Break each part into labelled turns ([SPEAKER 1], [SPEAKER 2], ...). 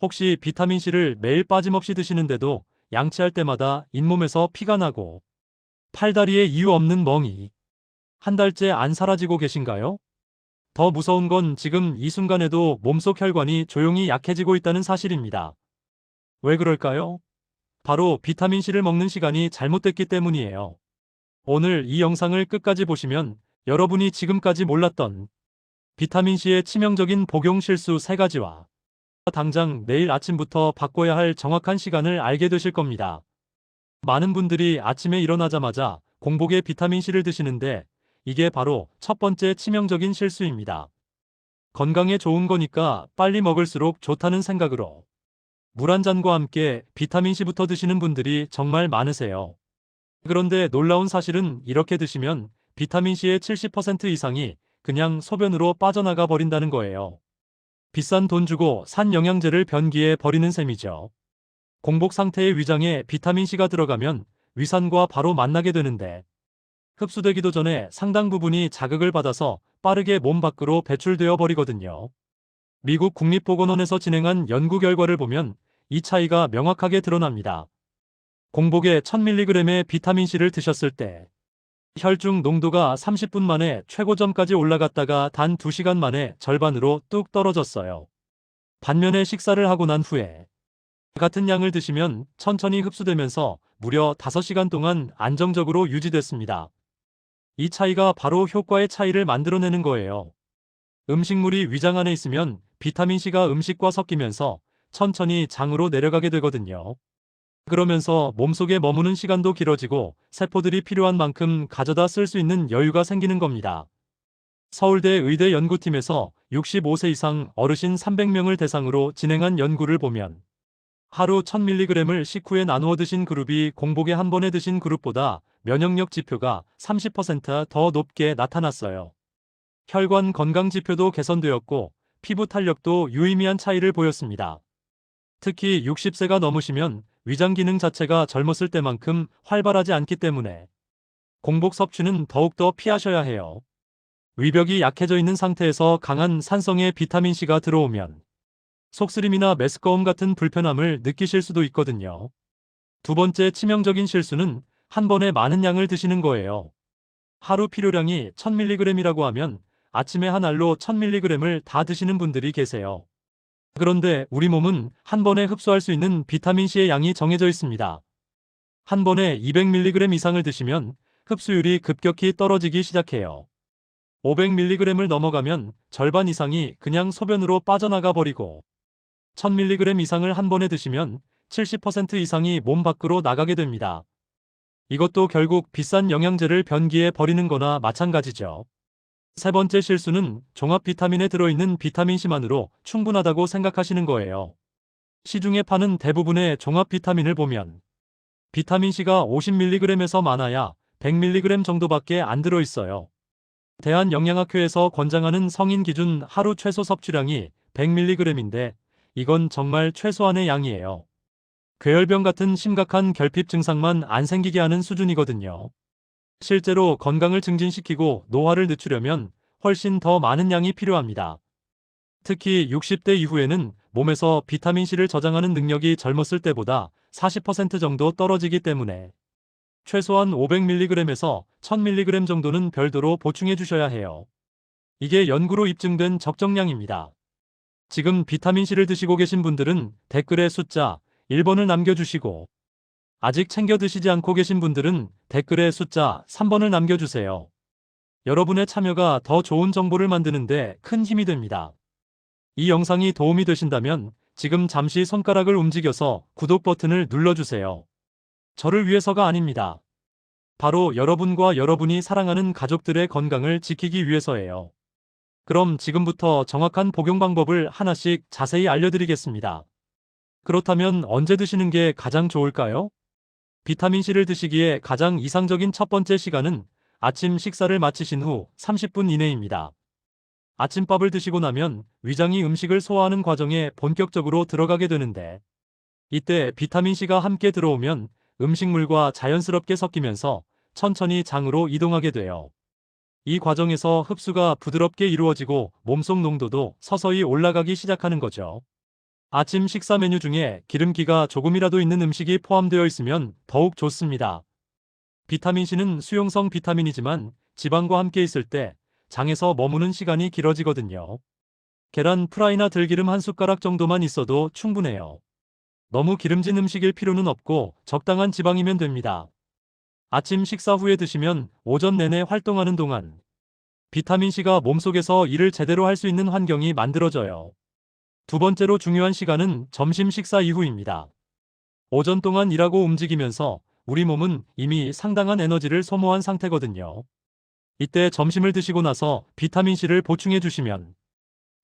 [SPEAKER 1] 혹시 비타민C를 매일 빠짐없이 드시는데도 양치할 때마다 잇몸에서 피가 나고 팔다리에 이유 없는 멍이 한 달째 안 사라지고 계신가요? 더 무서운 건 지금 이 순간에도 몸속 혈관이 조용히 약해지고 있다는 사실입니다. 왜 그럴까요? 바로 비타민C를 먹는 시간이 잘못됐기 때문이에요. 오늘 이 영상을 끝까지 보시면 여러분이 지금까지 몰랐던 비타민C의 치명적인 복용 실수 3가지와 당장 내일 아침부터 바꿔야 할 정확한 시간을 알게 되실 겁니다. 많은 분들이 아침에 일어나자마자 공복에 비타민C를 드시는데 이게 바로 첫 번째 치명적인 실수입니다. 건강에 좋은 거니까 빨리 먹을수록 좋다는 생각으로 물 한 잔과 함께 비타민C부터 드시는 분들이 정말 많으세요. 그런데 놀라운 사실은 이렇게 드시면 비타민C의 70% 이상이 그냥 소변으로 빠져나가 버린다는 거예요. 비싼 돈 주고 산 영양제를 변기에 버리는 셈이죠. 공복 상태의 위장에 비타민C가 들어가면 위산과 바로 만나게 되는데 흡수되기도 전에 상당 부분이 자극을 받아서 빠르게 몸 밖으로 배출되어 버리거든요. 미국 국립보건원에서 진행한 연구 결과를 보면 이 차이가 명확하게 드러납니다. 공복에 1000mg의 비타민C를 드셨을 때 혈중 농도가 30분 만에 최고점까지 올라갔다가 단 2시간 만에 절반으로 뚝 떨어졌어요. 반면에 식사를 하고 난 후에 같은 양을 드시면 천천히 흡수되면서 무려 5시간 동안 안정적으로 유지됐습니다. 이 차이가 바로 효과의 차이를 만들어내는 거예요. 음식물이 위장 안에 있으면 비타민C가 음식과 섞이면서 천천히 장으로 내려가게 되거든요. 그러면서 몸속에 머무는 시간도 길어지고 세포들이 필요한 만큼 가져다 쓸 수 있는 여유가 생기는 겁니다. 서울대 의대 연구팀에서 65세 이상 어르신 300명을 대상으로 진행한 연구를 보면 하루 1000mg을 식후에 나누어 드신 그룹이 공복에 한 번에 드신 그룹보다 면역력 지표가 30%더 높게 나타났어요. 혈관 건강 지표도 개선되었고 피부 탄력도 유의미한 차이를 보였습니다. 특히 60세가 넘으시면 위장 기능 자체가 젊었을 때만큼 활발하지 않기 때문에 공복 섭취는 더욱더 피하셔야 해요. 위벽이 약해져 있는 상태에서 강한 산성의 비타민C가 들어오면 속쓰림이나 메스꺼움 같은 불편함을 느끼실 수도 있거든요. 두 번째 치명적인 실수는 한 번에 많은 양을 드시는 거예요. 하루 필요량이 1000mg이라고 하면 아침에 한 알로 1000mg을 다 드시는 분들이 계세요. 그런데 우리 몸은 한 번에 흡수할 수 있는 비타민C의 양이 정해져 있습니다. 한 번에 200mg 이상을 드시면 흡수율이 급격히 떨어지기 시작해요. 500mg을 넘어가면 절반 이상이 그냥 소변으로 빠져나가 버리고 1000mg 이상을 한 번에 드시면 70% 이상이 몸 밖으로 나가게 됩니다. 이것도 결국 비싼 영양제를 변기에 버리는 거나 마찬가지죠. 세 번째 실수는 종합 비타민에 들어있는 비타민C만으로 충분하다고 생각하시는 거예요. 시중에 파는 대부분의 종합 비타민을 보면 비타민C가 50mg에서 많아야 100mg 정도밖에 안 들어있어요. 대한영양학회에서 권장하는 성인 기준 하루 최소 섭취량이 100mg인데 이건 정말 최소한의 양이에요. 괴혈병 같은 심각한 결핍 증상만 안 생기게 하는 수준이거든요. 실제로 건강을 증진시키고 노화를 늦추려면 훨씬 더 많은 양이 필요합니다. 특히 60대 이후에는 몸에서 비타민C를 저장하는 능력이 젊었을 때보다 40% 정도 떨어지기 때문에 최소한 500mg에서 1000mg 정도는 별도로 보충해 주셔야 해요. 이게 연구로 입증된 적정량입니다. 지금 비타민C를 드시고 계신 분들은 댓글에 숫자 1번을 남겨주시고 아직 챙겨 드시지 않고 계신 분들은 댓글에 숫자 3번을 남겨주세요. 여러분의 참여가 더 좋은 정보를 만드는데 큰 힘이 됩니다. 이 영상이 도움이 되신다면 지금 잠시 손가락을 움직여서 구독 버튼을 눌러주세요. 저를 위해서가 아닙니다. 바로 여러분과 여러분이 사랑하는 가족들의 건강을 지키기 위해서예요. 그럼 지금부터 정확한 복용 방법을 하나씩 자세히 알려드리겠습니다. 그렇다면 언제 드시는 게 가장 좋을까요? 비타민C를 드시기에 가장 이상적인 첫 번째 시간은 아침 식사를 마치신 후 30분 이내입니다. 아침밥을 드시고 나면 위장이 음식을 소화하는 과정에 본격적으로 들어가게 되는데 이때 비타민C가 함께 들어오면 음식물과 자연스럽게 섞이면서 천천히 장으로 이동하게 돼요. 이 과정에서 흡수가 부드럽게 이루어지고 몸속 농도도 서서히 올라가기 시작하는 거죠. 아침 식사 메뉴 중에 기름기가 조금이라도 있는 음식이 포함되어 있으면 더욱 좋습니다. 비타민C는 수용성 비타민이지만 지방과 함께 있을 때 장에서 머무는 시간이 길어지거든요. 계란 프라이나 들기름 한 숟가락 정도만 있어도 충분해요. 너무 기름진 음식일 필요는 없고 적당한 지방이면 됩니다. 아침 식사 후에 드시면 오전 내내 활동하는 동안 비타민C가 몸속에서 일을 제대로 할 수 있는 환경이 만들어져요. 두 번째로 중요한 시간은 점심 식사 이후입니다. 오전 동안 일하고 움직이면서 우리 몸은 이미 상당한 에너지를 소모한 상태거든요. 이때 점심을 드시고 나서 비타민C를 보충해 주시면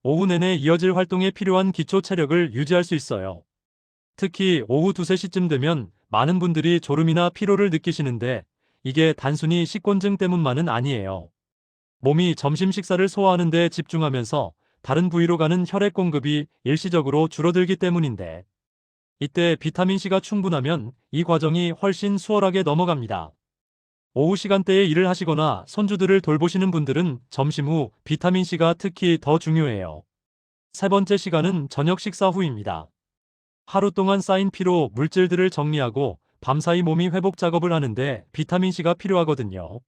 [SPEAKER 1] 오후 내내 이어질 활동에 필요한 기초 체력을 유지할 수 있어요. 특히 오후 2, 3시쯤 되면 많은 분들이 졸음이나 피로를 느끼시는데 이게 단순히 식곤증 때문만은 아니에요. 몸이 점심 식사를 소화하는 데 집중하면서 다른 부위로 가는 혈액 공급이 일시적으로 줄어들기 때문인데 이때 비타민C가 충분하면 이 과정이 훨씬 수월하게 넘어갑니다. 오후 시간대에 일을 하시거나 손주들을 돌보시는 분들은 점심 후 비타민C가 특히 더 중요해요. 세 번째 시간은 저녁 식사 후입니다. 하루 동안 쌓인 피로 물질들을 정리하고 밤사이 몸이 회복 작업을 하는데 비타민C가 필요하거든요.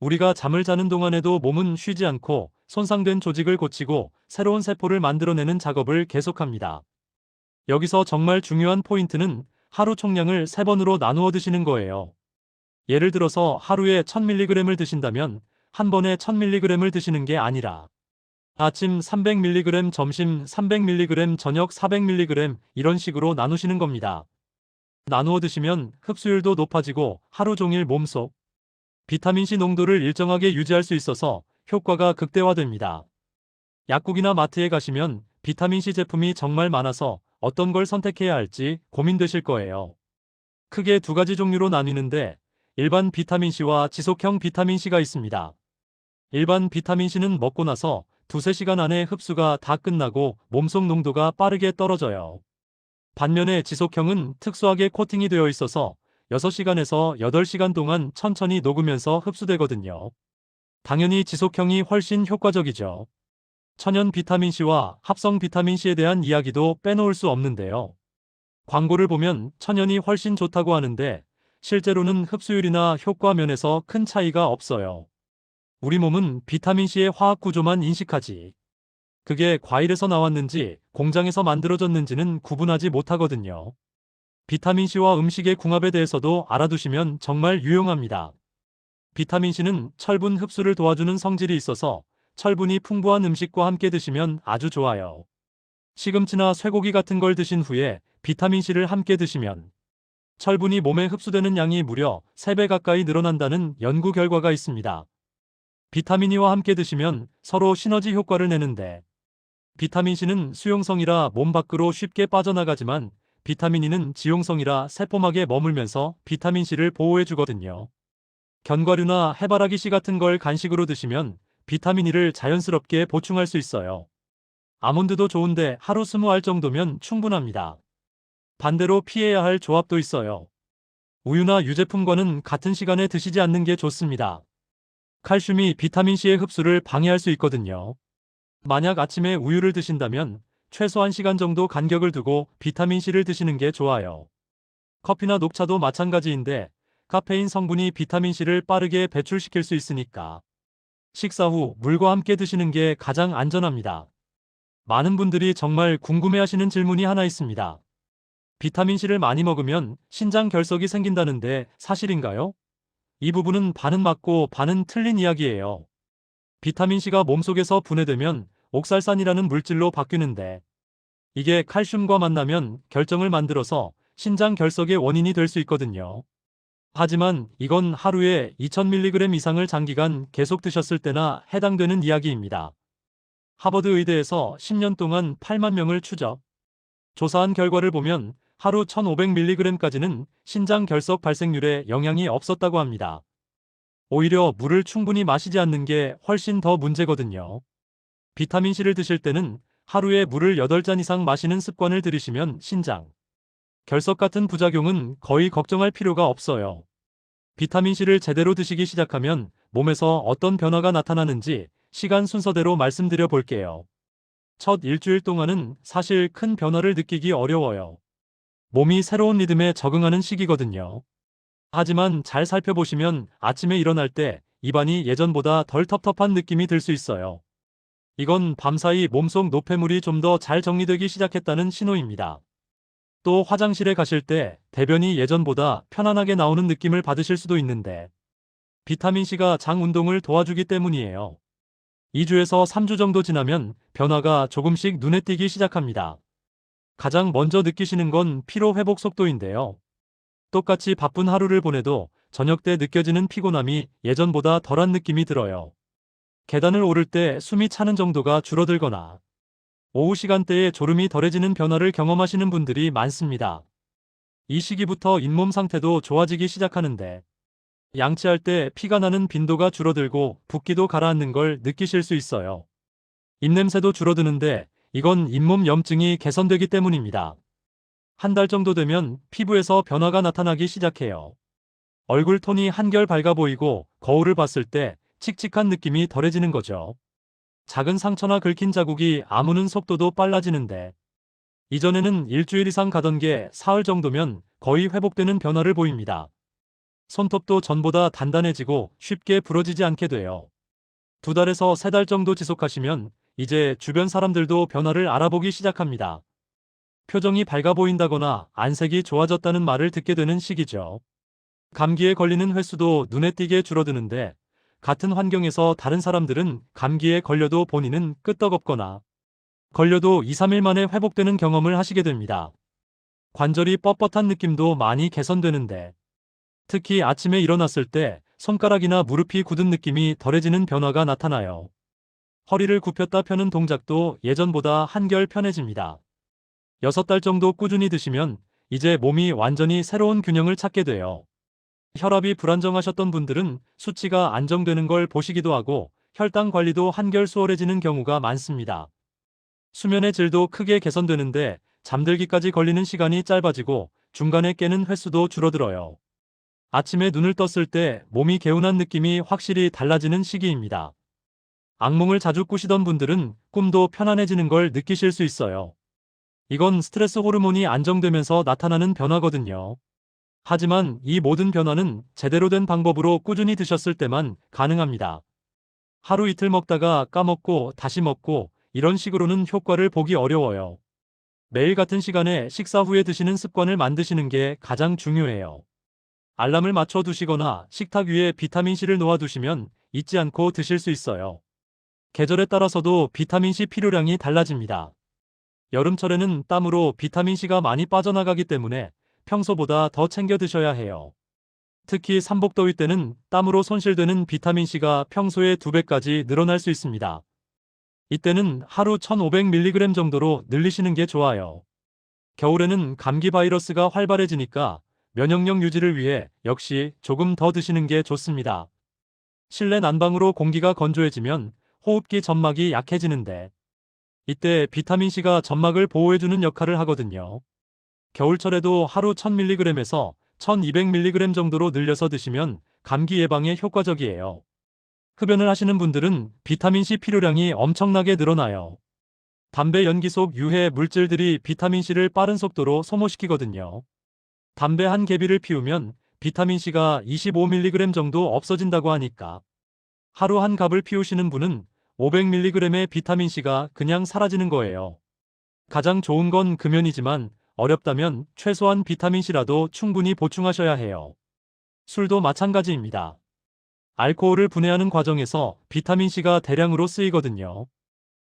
[SPEAKER 1] 우리가 잠을 자는 동안에도 몸은 쉬지 않고 손상된 조직을 고치고 새로운 세포를 만들어내는 작업을 계속합니다. 여기서 정말 중요한 포인트는 하루 총량을 3번으로 나누어 드시는 거예요. 예를 들어서 하루에 1000mg을 드신다면 한 번에 1000mg을 드시는 게 아니라 아침 300mg, 점심 300mg, 저녁 400mg 이런 식으로 나누시는 겁니다. 나누어 드시면 흡수율도 높아지고 하루 종일 몸속 비타민C 농도를 일정하게 유지할 수 있어서 효과가 극대화됩니다. 약국이나 마트에 가시면 비타민C 제품이 정말 많아서 어떤 걸 선택해야 할지 고민되실 거예요. 크게 두 가지 종류로 나뉘는데 일반 비타민C와 지속형 비타민C가 있습니다. 일반 비타민C는 먹고 나서 두세 시간 안에 흡수가 다 끝나고 몸속 농도가 빠르게 떨어져요. 반면에 지속형은 특수하게 코팅이 되어 있어서 6시간에서 8시간 동안 천천히 녹으면서 흡수되거든요. 당연히 지속형이 훨씬 효과적이죠. 천연 비타민C와 합성 비타민C에 대한 이야기도 빼놓을 수 없는데요. 광고를 보면 천연이 훨씬 좋다고 하는데 실제로는 흡수율이나 효과 면에서 큰 차이가 없어요. 우리 몸은 비타민C의 화학 구조만 인식하지. 그게 과일에서 나왔는지 공장에서 만들어졌는지는 구분하지 못하거든요. 비타민C와 음식의 궁합에 대해서도 알아두시면 정말 유용합니다. 비타민C는 철분 흡수를 도와주는 성질이 있어서 철분이 풍부한 음식과 함께 드시면 아주 좋아요. 시금치나 쇠고기 같은 걸 드신 후에 비타민C를 함께 드시면 철분이 몸에 흡수되는 양이 무려 3배 가까이 늘어난다는 연구 결과가 있습니다. 비타민이와 함께 드시면 서로 시너지 효과를 내는데 비타민C는 수용성이라 몸 밖으로 쉽게 빠져나가지만 비타민이는 지용성이라 세포막에 머물면서 비타민C를 보호해 주거든요. 견과류나 해바라기 씨 같은 걸 간식으로 드시면 비타민이를 자연스럽게 보충할 수 있어요. 아몬드도 좋은데 하루 20알 정도면 충분합니다. 반대로 피해야 할 조합도 있어요. 우유나 유제품과는 같은 시간에 드시지 않는 게 좋습니다. 칼슘이 비타민C의 흡수를 방해할 수 있거든요. 만약 아침에 우유를 드신다면 최소 1시간 정도 간격을 두고 비타민C를 드시는 게 좋아요. 커피나 녹차도 마찬가지인데 카페인 성분이 비타민C를 빠르게 배출시킬 수 있으니까 식사 후 물과 함께 드시는 게 가장 안전합니다. 많은 분들이 정말 궁금해하시는 질문이 하나 있습니다. 비타민C를 많이 먹으면 신장 결석이 생긴다는데 사실인가요? 이 부분은 반은 맞고 반은 틀린 이야기예요. 비타민C가 몸속에서 분해되면 옥살산이라는 물질로 바뀌는데 이게 칼슘과 만나면 결정을 만들어서 신장 결석의 원인이 될 수 있거든요. 하지만 이건 하루에 2000mg 이상을 장기간 계속 드셨을 때나 해당되는 이야기입니다. 하버드 의대에서 10년 동안 8만 명을 추적. 조사한 결과를 보면 하루 1500mg까지는 신장 결석 발생률에 영향이 없었다고 합니다. 오히려 물을 충분히 마시지 않는 게 훨씬 더 문제거든요. 비타민C를 드실 때는 하루에 물을 8잔 이상 마시는 습관을 들이시면 신장, 결석 같은 부작용은 거의 걱정할 필요가 없어요. 비타민C를 제대로 드시기 시작하면 몸에서 어떤 변화가 나타나는지 시간 순서대로 말씀드려 볼게요. 첫 일주일 동안은 사실 큰 변화를 느끼기 어려워요. 몸이 새로운 리듬에 적응하는 시기거든요. 하지만 잘 살펴보시면 아침에 일어날 때 입안이 예전보다 덜 텁텁한 느낌이 들 수 있어요. 이건 밤사이 몸속 노폐물이 좀 더 잘 정리되기 시작했다는 신호입니다. 또 화장실에 가실 때 대변이 예전보다 편안하게 나오는 느낌을 받으실 수도 있는데 비타민C가 장 운동을 도와주기 때문이에요. 2주에서 3주 정도 지나면 변화가 조금씩 눈에 띄기 시작합니다. 가장 먼저 느끼시는 건 피로 회복 속도인데요. 똑같이 바쁜 하루를 보내도 저녁 때 느껴지는 피곤함이 예전보다 덜한 느낌이 들어요. 계단을 오를 때 숨이 차는 정도가 줄어들거나 오후 시간대에 졸음이 덜해지는 변화를 경험하시는 분들이 많습니다. 이 시기부터 잇몸 상태도 좋아지기 시작하는데 양치할 때 피가 나는 빈도가 줄어들고 붓기도 가라앉는 걸 느끼실 수 있어요. 입냄새도 줄어드는데 이건 잇몸 염증이 개선되기 때문입니다. 한 달 정도 되면 피부에서 변화가 나타나기 시작해요. 얼굴 톤이 한결 밝아 보이고 거울을 봤을 때 칙칙한 느낌이 덜해지는 거죠. 작은 상처나 긁힌 자국이 아무는 속도도 빨라지는데 이전에는 일주일 이상 가던 게 사흘 정도면 거의 회복되는 변화를 보입니다. 손톱도 전보다 단단해지고 쉽게 부러지지 않게 돼요. 두 달에서 세 달 정도 지속하시면 이제 주변 사람들도 변화를 알아보기 시작합니다. 표정이 밝아 보인다거나 안색이 좋아졌다는 말을 듣게 되는 시기죠. 감기에 걸리는 횟수도 눈에 띄게 줄어드는데 같은 환경에서 다른 사람들은 감기에 걸려도 본인은 끄떡없거나 걸려도 2, 3일 만에 회복되는 경험을 하시게 됩니다. 관절이 뻣뻣한 느낌도 많이 개선되는데 특히 아침에 일어났을 때 손가락이나 무릎이 굳은 느낌이 덜해지는 변화가 나타나요. 허리를 굽혔다 펴는 동작도 예전보다 한결 편해집니다. 6달 정도 꾸준히 드시면 이제 몸이 완전히 새로운 균형을 찾게 돼요. 혈압이 불안정하셨던 분들은 수치가 안정되는 걸 보시기도 하고 혈당 관리도 한결 수월해지는 경우가 많습니다. 수면의 질도 크게 개선되는데 잠들기까지 걸리는 시간이 짧아지고 중간에 깨는 횟수도 줄어들어요. 아침에 눈을 떴을 때 몸이 개운한 느낌이 확실히 달라지는 시기입니다. 악몽을 자주 꾸시던 분들은 꿈도 편안해지는 걸 느끼실 수 있어요. 이건 스트레스 호르몬이 안정되면서 나타나는 변화거든요. 하지만 이 모든 변화는 제대로 된 방법으로 꾸준히 드셨을 때만 가능합니다. 하루 이틀 먹다가 까먹고 다시 먹고 이런 식으로는 효과를 보기 어려워요. 매일 같은 시간에 식사 후에 드시는 습관을 만드시는 게 가장 중요해요. 알람을 맞춰 두시거나 식탁 위에 비타민C를 놓아 두시면 잊지 않고 드실 수 있어요. 계절에 따라서도 비타민C 필요량이 달라집니다. 여름철에는 땀으로 비타민C가 많이 빠져나가기 때문에 평소보다 더 챙겨 드셔야 해요. 특히 삼복더위 때는 땀으로 손실되는 비타민C가 평소의 2배까지 늘어날 수 있습니다. 이때는 하루 1500mg 정도로 늘리시는 게 좋아요. 겨울에는 감기 바이러스가 활발해지니까 면역력 유지를 위해 역시 조금 더 드시는 게 좋습니다. 실내 난방으로 공기가 건조해지면 호흡기 점막이 약해지는데 이때 비타민C가 점막을 보호해주는 역할을 하거든요. 겨울철에도 하루 1000mg에서 1200mg 정도로 늘려서 드시면 감기 예방에 효과적이에요. 흡연을 하시는 분들은 비타민C 필요량이 엄청나게 늘어나요. 담배 연기 속 유해 물질들이 비타민C를 빠른 속도로 소모시키거든요. 담배 한 개비를 피우면 비타민C가 25mg 정도 없어진다고 하니까 하루 한 갑을 피우시는 분은 500mg의 비타민C가 그냥 사라지는 거예요. 가장 좋은 건 금연이지만 어렵다면 최소한 비타민C라도 충분히 보충하셔야 해요. 술도 마찬가지입니다. 알코올을 분해하는 과정에서 비타민C가 대량으로 쓰이거든요.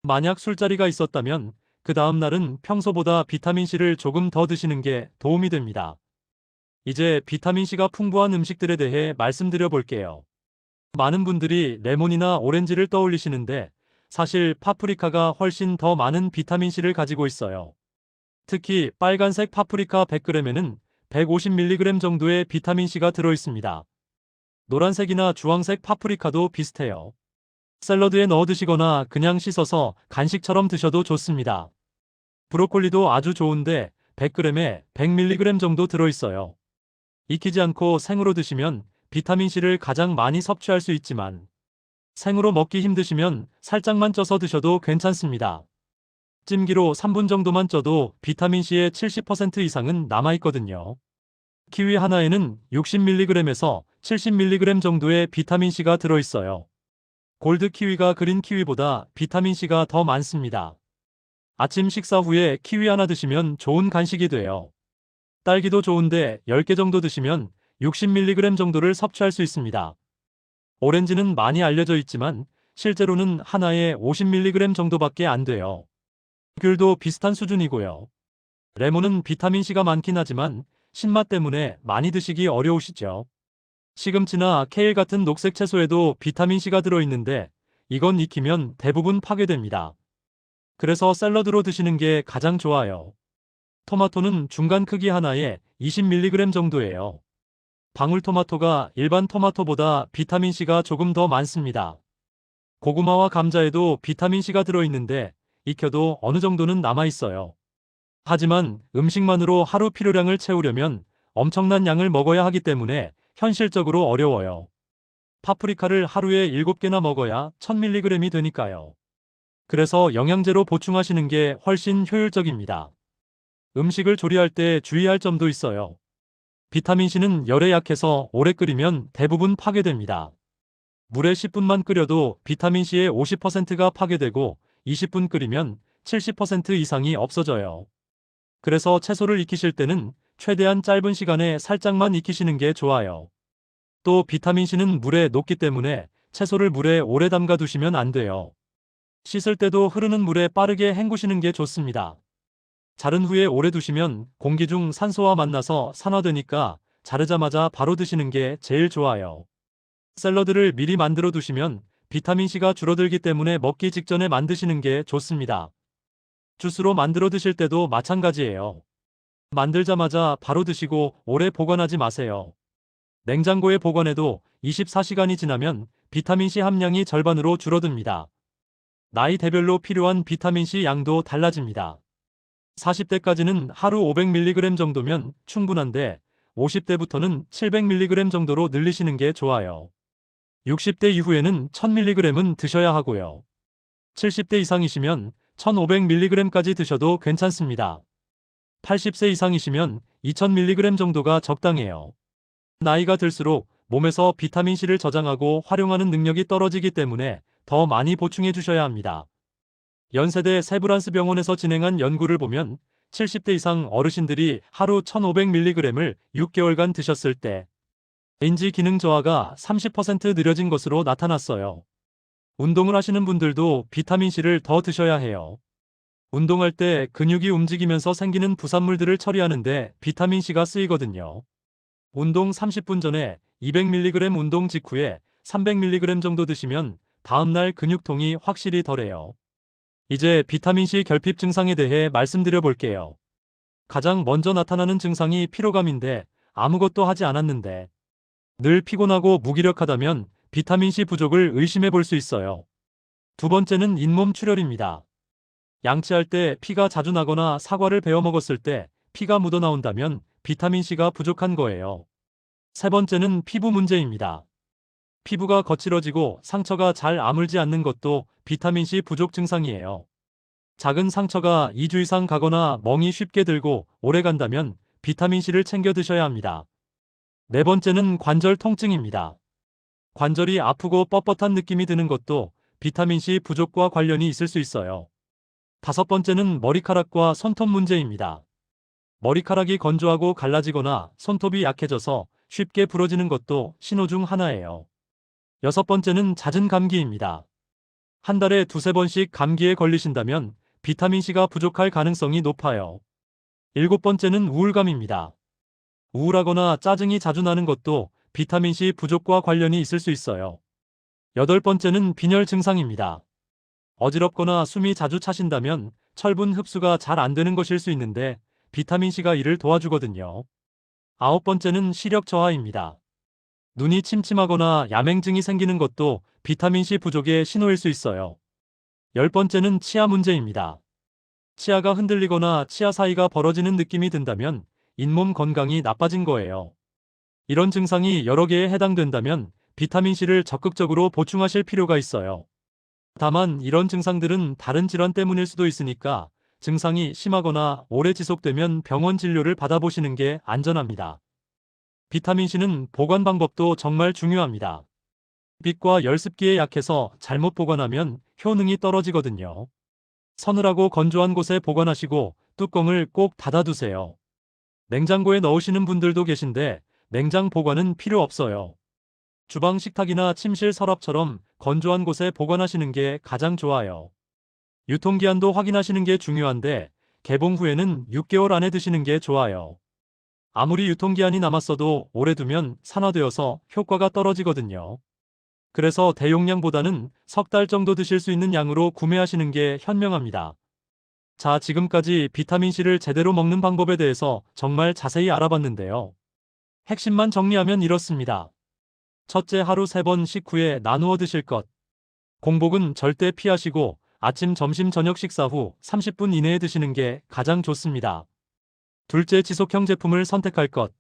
[SPEAKER 1] 만약 술자리가 있었다면 그 다음 날은 평소보다 비타민C를 조금 더 드시는 게 도움이 됩니다. 이제 비타민C가 풍부한 음식들에 대해 말씀드려 볼게요. 많은 분들이 레몬이나 오렌지를 떠올리시는데 사실 파프리카가 훨씬 더 많은 비타민C를 가지고 있어요. 특히 빨간색 파프리카 100g에는 150mg 정도의 비타민C가 들어있습니다. 노란색이나 주황색 파프리카도 비슷해요. 샐러드에 넣어 드시거나 그냥 씻어서 간식처럼 드셔도 좋습니다. 브로콜리도 아주 좋은데 100g에 100mg 정도 들어있어요. 익히지 않고 생으로 드시면 비타민C를 가장 많이 섭취할 수 있지만 생으로 먹기 힘드시면 살짝만 쪄서 드셔도 괜찮습니다. 찜기로 3분 정도만 쪄도 비타민C의 70% 이상은 남아있거든요. 키위 하나에는 60mg에서 70mg 정도의 비타민C가 들어있어요. 골드 키위가 그린 키위보다 비타민C가 더 많습니다. 아침 식사 후에 키위 하나 드시면 좋은 간식이 돼요. 딸기도 좋은데 10개 정도 드시면 60mg 정도를 섭취할 수 있습니다. 오렌지는 많이 알려져 있지만 실제로는 하나에 50mg 정도밖에 안 돼요. 귤도 비슷한 수준이고요. 레몬은 비타민C가 많긴 하지만 신맛 때문에 많이 드시기 어려우시죠. 시금치나 케일 같은 녹색 채소에도 비타민C가 들어있는데 이건 익히면 대부분 파괴됩니다. 그래서 샐러드로 드시는 게 가장 좋아요. 토마토는 중간 크기 하나에 20mg 정도예요. 방울토마토가 일반 토마토보다 비타민C가 조금 더 많습니다. 고구마와 감자에도 비타민C가 들어있는데 익혀도 어느 정도는 남아있어요. 하지만 음식만으로 하루 필요량을 채우려면 엄청난 양을 먹어야 하기 때문에 현실적으로 어려워요. 파프리카를 하루에 7개나 먹어야 1000mg이 되니까요. 그래서 영양제로 보충하시는 게 훨씬 효율적입니다. 음식을 조리할 때 주의할 점도 있어요. 비타민C는 열에 약해서 오래 끓이면 대부분 파괴됩니다. 물에 10분만 끓여도 비타민C의 50%가 파괴되고 20분 끓이면 70% 이상이 없어져요. 그래서 채소를 익히실 때는 최대한 짧은 시간에 살짝만 익히시는 게 좋아요. 또 비타민C는 물에 녹기 때문에 채소를 물에 오래 담가 두시면 안 돼요. 씻을 때도 흐르는 물에 빠르게 헹구시는 게 좋습니다. 자른 후에 오래 두시면 공기 중 산소와 만나서 산화되니까 자르자마자 바로 드시는 게 제일 좋아요. 샐러드를 미리 만들어 두시면 비타민C가 줄어들기 때문에 먹기 직전에 만드시는 게 좋습니다. 주스로 만들어 드실 때도 마찬가지예요. 만들자마자 바로 드시고 오래 보관하지 마세요. 냉장고에 보관해도 24시간이 지나면 비타민C 함량이 절반으로 줄어듭니다. 나이 대별로 필요한 비타민C 양도 달라집니다. 40대까지는 하루 500mg 정도면 충분한데 50대부터는 700mg 정도로 늘리시는 게 좋아요. 60대 이후에는 1000mg은 드셔야 하고요. 70대 이상이시면 1500mg까지 드셔도 괜찮습니다. 80세 이상이시면 2000mg 정도가 적당해요. 나이가 들수록 몸에서 비타민C를 저장하고 활용하는 능력이 떨어지기 때문에 더 많이 보충해 주셔야 합니다. 연세대 세브란스 병원에서 진행한 연구를 보면 70대 이상 어르신들이 하루 1500mg을 6개월간 드셨을 때 인지 기능 저하가 30% 느려진 것으로 나타났어요. 운동을 하시는 분들도 비타민C를 더 드셔야 해요. 운동할 때 근육이 움직이면서 생기는 부산물들을 처리하는데 비타민C가 쓰이거든요. 운동 30분 전에 200mg 운동 직후에 300mg 정도 드시면 다음날 근육통이 확실히 덜해요. 이제 비타민C 결핍 증상에 대해 말씀드려 볼게요. 가장 먼저 나타나는 증상이 피로감인데 아무것도 하지 않았는데 늘 피곤하고 무기력하다면 비타민C 부족을 의심해 볼 수 있어요. 두 번째는 잇몸 출혈입니다. 양치할 때 피가 자주 나거나 사과를 베어 먹었을 때 피가 묻어 나온다면 비타민C가 부족한 거예요. 세 번째는 피부 문제입니다. 피부가 거칠어지고 상처가 잘 아물지 않는 것도 비타민C 부족 증상이에요. 작은 상처가 2주 이상 가거나 멍이 쉽게 들고 오래 간다면 비타민C를 챙겨 드셔야 합니다. 네 번째는 관절 통증입니다. 관절이 아프고 뻣뻣한 느낌이 드는 것도 비타민C 부족과 관련이 있을 수 있어요. 다섯 번째는 머리카락과 손톱 문제입니다. 머리카락이 건조하고 갈라지거나 손톱이 약해져서 쉽게 부러지는 것도 신호 중 하나예요. 여섯 번째는 잦은 감기입니다. 한 달에 두세 번씩 감기에 걸리신다면 비타민C가 부족할 가능성이 높아요. 일곱 번째는 우울감입니다. 우울하거나 짜증이 자주 나는 것도 비타민C 부족과 관련이 있을 수 있어요. 여덟 번째는 빈혈 증상입니다. 어지럽거나 숨이 자주 차신다면 철분 흡수가 잘 안 되는 것일 수 있는데 비타민C가 이를 도와주거든요. 아홉 번째는 시력 저하입니다. 눈이 침침하거나 야맹증이 생기는 것도 비타민C 부족의 신호일 수 있어요. 열 번째는 치아 문제입니다. 치아가 흔들리거나 치아 사이가 벌어지는 느낌이 든다면 잇몸 건강이 나빠진 거예요. 이런 증상이 여러 개에 해당된다면 비타민C를 적극적으로 보충하실 필요가 있어요. 다만 이런 증상들은 다른 질환 때문일 수도 있으니까 증상이 심하거나 오래 지속되면 병원 진료를 받아보시는 게 안전합니다. 비타민C는 보관 방법도 정말 중요합니다. 빛과 열습기에 약해서 잘못 보관하면 효능이 떨어지거든요. 서늘하고 건조한 곳에 보관하시고 뚜껑을 꼭 닫아두세요. 냉장고에 넣으시는 분들도 계신데 냉장 보관은 필요 없어요. 주방 식탁이나 침실 서랍처럼 건조한 곳에 보관하시는 게 가장 좋아요. 유통기한도 확인하시는 게 중요한데 개봉 후에는 6개월 안에 드시는 게 좋아요. 아무리 유통기한이 남았어도 오래 두면 산화되어서 효과가 떨어지거든요. 그래서 대용량보다는 석 달 정도 드실 수 있는 양으로 구매하시는 게 현명합니다. 자, 지금까지 비타민C를 제대로 먹는 방법에 대해서 정말 자세히 알아봤는데요. 핵심만 정리하면 이렇습니다. 첫째 하루 3번 식후에 나누어 드실 것. 공복은 절대 피하시고 아침, 점심, 저녁 식사 후 30분 이내에 드시는 게 가장 좋습니다. 둘째 지속형 제품을 선택할 것.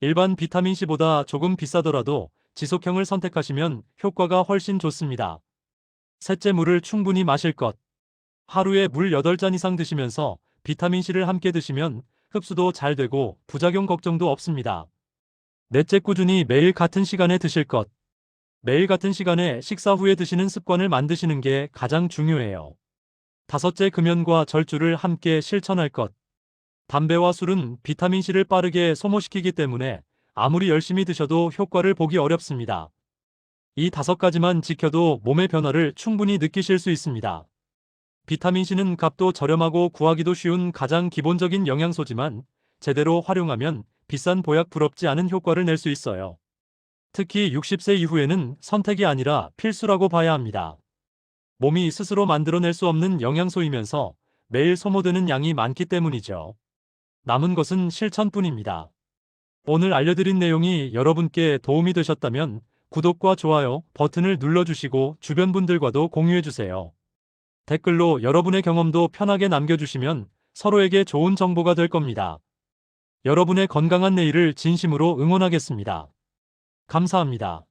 [SPEAKER 1] 일반 비타민C보다 조금 비싸더라도 지속형을 선택하시면 효과가 훨씬 좋습니다. 셋째 물을 충분히 마실 것. 하루에 물 8잔 이상 드시면서 비타민C를 함께 드시면 흡수도 잘 되고 부작용 걱정도 없습니다. 넷째 꾸준히 매일 같은 시간에 드실 것. 매일 같은 시간에 식사 후에 드시는 습관을 만드시는 게 가장 중요해요. 다섯째 금연과 절주를 함께 실천할 것. 담배와 술은 비타민C를 빠르게 소모시키기 때문에 아무리 열심히 드셔도 효과를 보기 어렵습니다. 이 다섯 가지만 지켜도 몸의 변화를 충분히 느끼실 수 있습니다. 비타민C는 값도 저렴하고 구하기도 쉬운 가장 기본적인 영양소지만 제대로 활용하면 비싼 보약 부럽지 않은 효과를 낼 수 있어요. 특히 60세 이후에는 선택이 아니라 필수라고 봐야 합니다. 몸이 스스로 만들어낼 수 없는 영양소이면서 매일 소모되는 양이 많기 때문이죠. 남은 것은 실천뿐입니다. 오늘 알려드린 내용이 여러분께 도움이 되셨다면 구독과 좋아요 버튼을 눌러주시고 주변 분들과도 공유해주세요. 댓글로 여러분의 경험도 편하게 남겨주시면 서로에게 좋은 정보가 될 겁니다. 여러분의 건강한 내일을 진심으로 응원하겠습니다. 감사합니다.